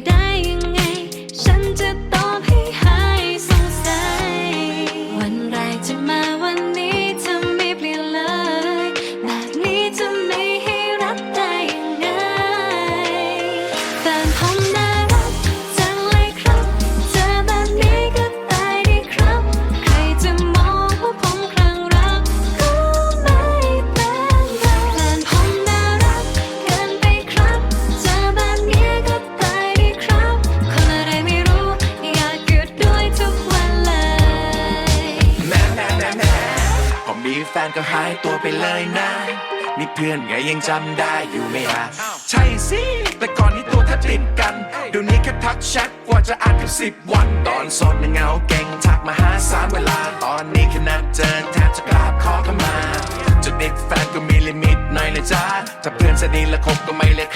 Tay นก็หายตัวไปเลยนะนี่เพื่อนไงยังจำได้อยู่ไหมฮะใช่สิ แต่ก่อนนี้ตัวแทบติดกันเดี๋ยวนี้แค่ทักแชทกว่าจะอ่านแค่สิบวัน ตอนโสดน่ะเหงาเก่งทักมาหาสามเวลา ตอนนี้แค่นัดเจอแทบจะกราบขอเข้ามา จะเด็กแฟนก็มีลิมิตหน่อยเลยจ้าถ้าเพื่อนสนิทและคบก็ไม่เลย